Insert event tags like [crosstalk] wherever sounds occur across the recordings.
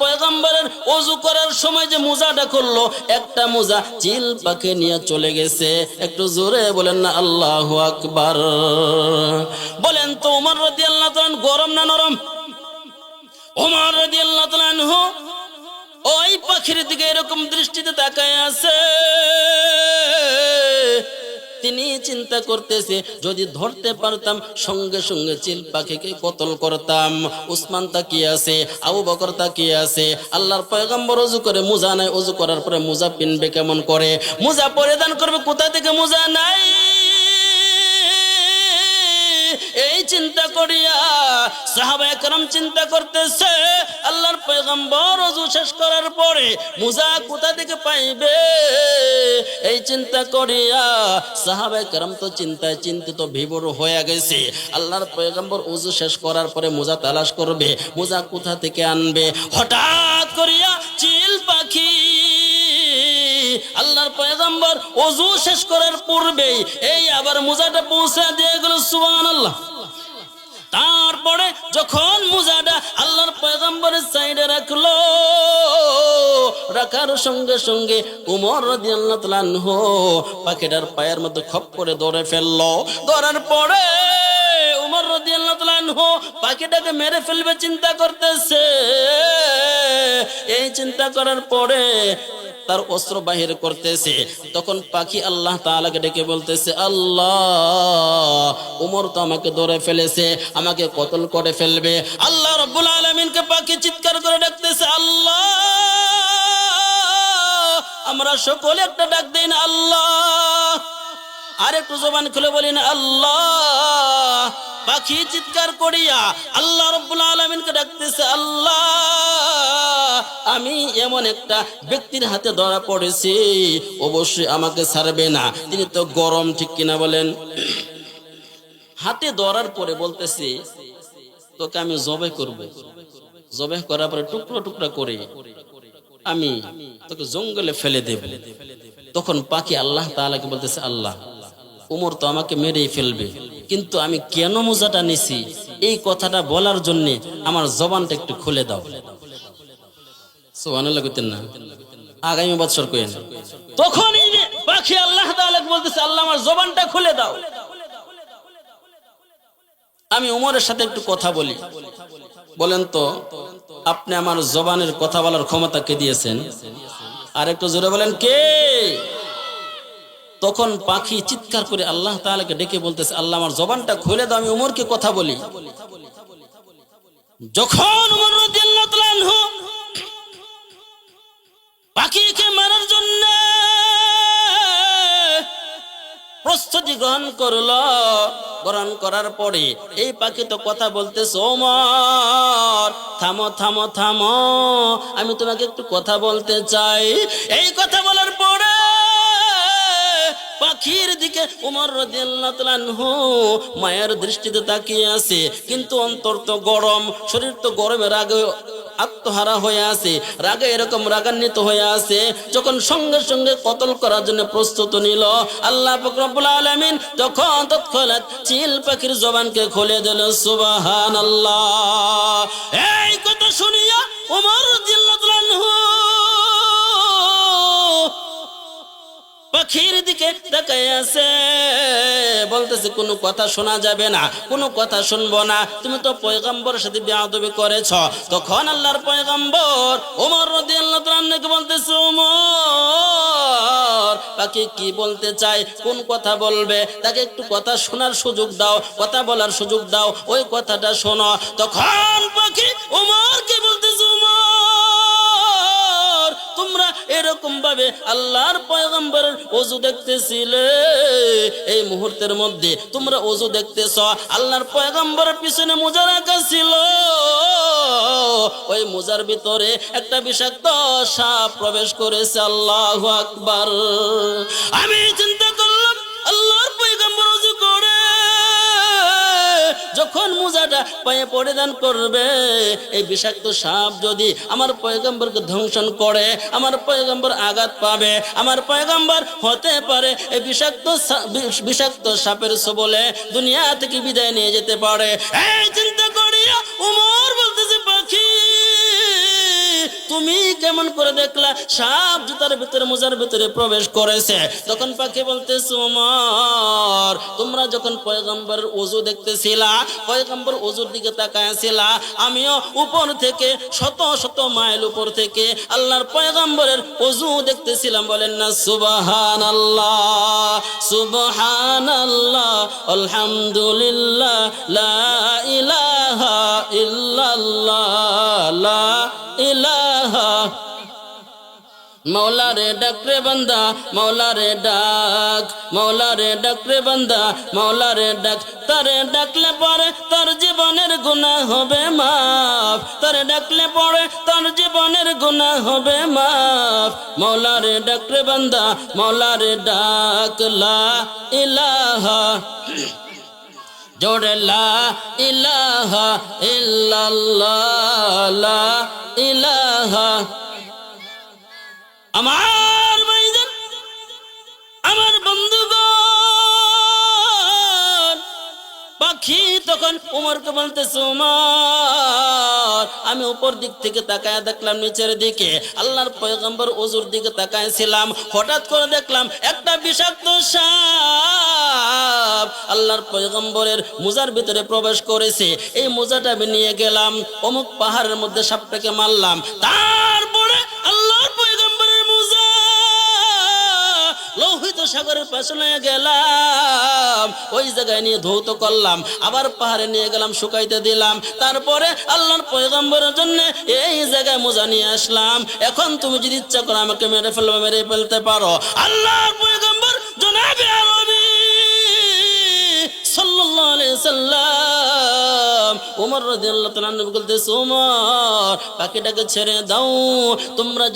পয়গম্বরের অজু করার সময় যে মোজাটা করল, একটা মোজা চিল নিয়ে চলে গেছে। একটু জোরে বলেন না, আল্লাহ আকবার। বলেন তো উমর রদি আল্লাহ গরম না নরম? উমর রদি আল্লাহ ওই পাখির দিকে এরকম দৃষ্টিতে তাকায় আছে। তিনি চিন্তা করতেছে, যদি ধরতে পারতাম, সঙ্গে সঙ্গে চিল পাখিকে কতল করতাম। উসমান তাকিয়ে আছে? আবু বকর তাকিয়ে আছে? আল্লাহর পয়গম্বর অজু করে, মোজা নাই, অজু করার পরে মোজা পিনবে কেমন করে? মোজা পরিধান করবে, কোথা থেকে মোজা নাই? এই চিন্তা করিয়া সাহাবা একরম চিন্তা করতেছে, আল্লাহর পয়গম্বর অজু শেষ করার পরে মুজা কোথা থেকে পাইবে? এই চিন্তা করিয়া সাহাবা একরম তো চিন্তায় চিন্তিত বিবর হয়ে গেছে। আল্লাহর পয়গম্বর অজু শেষ করার পরে মোজা তালাশ করবে, মোজা কোথা থেকে আনবে? হঠাৎ করিয়া চিল পাখি। আল্লাহর পয়গম্বর অজু শেষ করার পূর্বেই এই আবার মোজাটা পৌঁছে দিয়ে গেল সুবহান আল্লাহ তারপরে যখন মুজাটা আল্লাহর পয়গম্বরের সাইডে রাখল, রাখার সঙ্গে সঙ্গে উমর রাদিয়াল্লাহু তাআলা আনহু পাখিটার পায়ের মধ্যে খপ করে ধরে ফেলল। ধরার পরে উমর পাখিটাকে মেরে ফেলবে চিন্তা করতেছে। এই চিন্তা করার পরে তার অস্ত্র বাহির করতেছে। তখন পাখি আল্লাহ তাআলাকে ডেকে বলতেছে, আল্লাহ, উমর তো আমাকে ধরে ফেলেছে, আমাকে কতল করে ফেলবে। আল্লাহ রব্বুল আলামিনকে পাখি চিৎকার করে ডাকতেছে, আল্লাহ, আমরা সকলে একটা ডাক দেই না, আল্লাহ। আর একটু জবান খুলে বলি না আল্লাহ। পাখি চিৎকার করিয়া আল্লাহ রব্বুল আলমিনকে ডাকতেছে, আল্লাহ। আমি এমন একটা ব্যক্তির হাতে ধরা পড়েছি, অবশ্যই আমাকে ছাড়বে না। তিনি তো গরম, ঠিক কিনা বলেন? হাতে ধরার পরে বলতেছি, তোকে আমি জবে করব। জবে করার পরে টুকরো টুকরা করে আমি তোকে জঙ্গলে ফেলে দেব। তখন পাখি আল্লাহ তাআলাকে বলতেছে, আল্লাহ, উমর তো আমাকে মেরেই ফেলবে। কিন্তু আমি কেন মোজাটা নিছি? এই কথাটা বলার জন্য আমার জবানটা একটু খুলে দাও। আগামী বছর কইেন তখন এই যে পাখি আল্লাহ বলতেছে, আল্লাহ, আমার জবানটা খুলে দাও। আমি উমরের সাথে একটু কথা বলি। বলেন তো, আপনি আমার জবানের কথা বলার ক্ষমতা কে দিয়েছেন? আর একটু জোরে বলেন, কে? তখন পাখি চিৎকার করে আল্লাহ তাআলাকে ডেকে বলতেছে, আল্লাহ, আমার জবানটা খুলে দাও, আমি উমরকে কথা বলি। যখন উমর রাদিয়াল্লাহু তাআলা পাখিকে মারার জন্য প্রস্তুতি গ্রহণ করল। গ্রহণ করার পরে এই পাখি তো কথা বলতেছে, ওমর, থামো থামো থামো, আমি তোমাকে একটু কথা বলতে চাই। এই কথা বলার পরে পাখির দিকে উমর আনহু মায়ের দৃষ্টিতে তাকিয়ে আছে। কিন্তু অন্তর তো গরম, শরীর তো গরমের আগে আত্মহারা হয়ে আছে, রাগে এরকম রাগান্বিত হয়ে আছে, যখন সঙ্গে সঙ্গে কতল করার জন্য প্রস্তুত নিল, আল্লাহ ফকরবুল আলমিন তখন তৎক্ষণাৎ চিল পাখির জবানকে খুলে দিল সুবাহান আল্লাহ এই কথা শুনিয়া উমর জিল্লাহু পাখির দিকে তাকায় আছে। বলতেছে, কোনো কথা শোনা যাবে না, কোনো কথা শুনব না। তুমি তো পয়গম্বরের সাথে বেয়াদবি করেছ। তখন আল্লাহর পয়গম্বর ওমর রাদিয়াল্লাহু তাআলাকে বলতেছে ওমর পাখি কি বলতে চায় কোন কথা বলবে? তাকে একটু কথা শোনার সুযোগ দাও, কথা বলার সুযোগ দাও। ওই কথাটা শোনো। তখন পাখি ওমর এরকম ভাবে আল্লাহর পয়গম্বরের অজু দেখতেছিলে? এই মুহূর্তের মধ্যে তোমরা অজু দেখতেছ, আল্লাহর পয়গম্বরের পিছনে মোজা রাখা ছিল। ওই মোজার ভিতরে একটা বিষাক্ত সাপ প্রবেশ করেছে, আল্লাহ আকবার। আমি চিন্তা যখন মোজাটা পায়ে পরিধান করবে, এই বিষাক্ত সাপ যদি আমার পয়গম্বরকে ধ্বংসন করে, আমার পয়গম্বর আঘাত পাবে, আমার পয়গম্বর হতে পারে, এই বিষাক্ত বিষাক্ত সাপের সবলে দুনিয়া থেকে বিদায় নিয়ে যেতে পারে। এই চিন্তা পাখি কেমন করে দেখলা সাপ জুতার ভিতরে, মোজার ভিতরে প্রবেশ করেছে। তখন পাখি বলতেছে, ওমর, তোমরা যখন পয়গম্বরের ওজু দেখতেছিলা, পয়গম্বর ওজুর দিকে তাকায়াছিলা, আমিও উপর থেকে, শত শত মাইল উপর থেকে আল্লাহর পয়গম্বরের ওজু দেখতেছিলাম। বলেন না সুবাহান আল্লাহ সুবহান আল্লাহ আলহামদুলিল্লাহ, লা ইলাহা ইল্লাল্লাহ। মৌলা রে বান্দা মৌলা রে ডাক মৌলা রে বান্দা মৌলা রে ডাক। তারে ডাকলে পরে তোর জীবনের গুনাহ হবে মাফ। তারে ডাকলে পরে তোর জীবনের গুনাহ হবে মাফ। মৌলা রে বান্দা মৌলা রে ডাক, লা ইলাহা [clears throat] জোরে লা ইলাহা ইল্লাল্লাহ, লা ইলাহা আমার ভাইজান, আমার বন্ধুগণ, পাখি তখন উমরকে বলতেছে, উমর, আমি উপর দিক থেকে তাকায় দেখলাম, নিচের দিকে। আল্লাহর পয়গম্বর ওজুর দিকে তাকাইছিলাম। হঠাৎ করে দেখলাম, একটা বিষাক্ত সাপ আল্লাহর পয়গম্বরের মোজার ভিতরে প্রবেশ করেছে। এই মোজাটা আমি নিয়ে গেলাম, অমুক পাহাড়ের মধ্যে সাপটাকে মারলাম। তারপরে সাগরের পাশে নিয়ে গেলাম। ওই জায়গায় নিয়ে ধৌত করলাম, আবার পাহাড়ে নিয়ে গেলাম, শুকাইতে দিলাম। তারপরে আল্লাহর পয়গম্বরের জন্য এই জায়গায় মোজা নিয়ে আসলাম। এখন তুমি যদি ইচ্ছা করো আমাকে মেরে ফেলবে, মেরে ফেলতে পারো। আল্লাহর পয়গম্বর জনাবে আরবি সাল্লাল্লাহু আলাইহি ওমর পাখিটাকে ছেড়ে দাও? তোমরা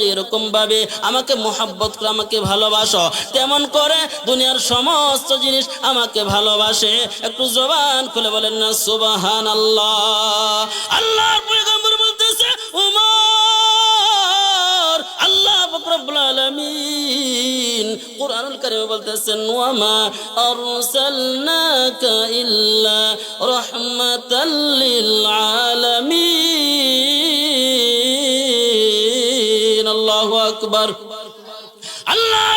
ভাবে আমাকে মোহাব্বত করে আমাকে ভালোবাসো, তেমন করে দুনিয়ার সমস্ত জিনিস আমাকে ভালোবাসে। একটু জবান খুলে বলেন না, সুবহানাল্লাহ। আল্লাহর পয়গম্বর বলতেছে ওমর আল্লাহ রব্বুল কুরআনুল কারিমে বলতেছেন ওয়ামা আরসালনাকা ইল্লা রাহমাতাল লিল আলামিন। আল্লাহু আকবার। আল্লাহর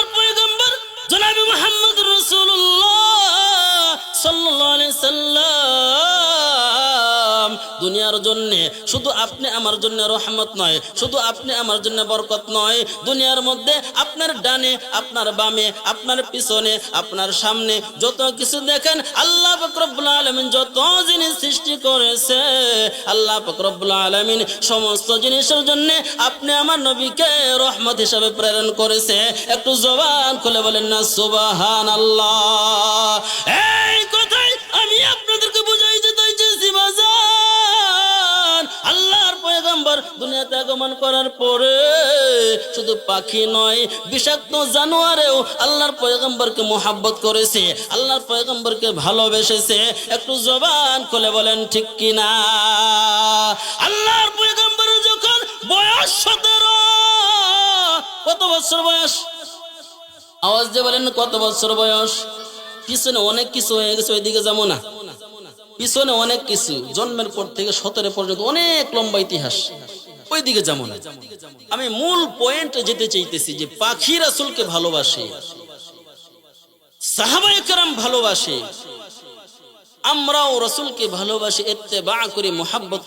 দুনিয়ার জন্য। শুধু আপনি আমার জন্য রহমত নয়, শুধু আপনি আমার জন্য বরকত নয়। দুনিয়ার মধ্যে আপনার ডানে, আপনার বামে, আপনার পিছনে, আপনার সামনে যত কিছু দেখেন, আল্লাহ ফকরবুল আলমিন যত জিনিস সৃষ্টি করেছে, আল্লাহ ফকরবুল আলমিন সমস্ত জিনিসের জন্য আপনি আমার নবীকে রহমত হিসাবে প্রেরণ করেছে। একটু জবান খুলে বলেন না সুবাহান আল্লাহ দুনিয়াতে আগমন করার পরে শুধু পাখি নয়, বিষাক্ত জানোয়ারেও আল্লাহর পয়গম্বরকে মোহাব্বত করেছে, আল্লাহর পয়গম্বরকে ভালোবেসেছে। একটু জবান খুলে বলেন, ঠিক কিনা? আল্লাহর পয়গম্বরের যখন বয়স সতেরো, কত বছর বয়স? আওয়াজ দিয়ে বলেন, কত বছর বয়স? পিছনে অনেক কিছু হয়ে গেছে, ওইদিকে যাব না। পিছনে অনেক কিছু, জন্মের পর থেকে সতেরো পর্যন্ত অনেক লম্বা ইতিহাস। ওইদিকে যেমন আমি মূল পয়েন্ট যেতে চাইতেছি যে পাখি রাসুলকে ভালোবাসে সাহাবাই কেরাম ভালোবাসে, আমরাও রসুলকে ভালোবাসে এতে বা করে, মোহাব্বত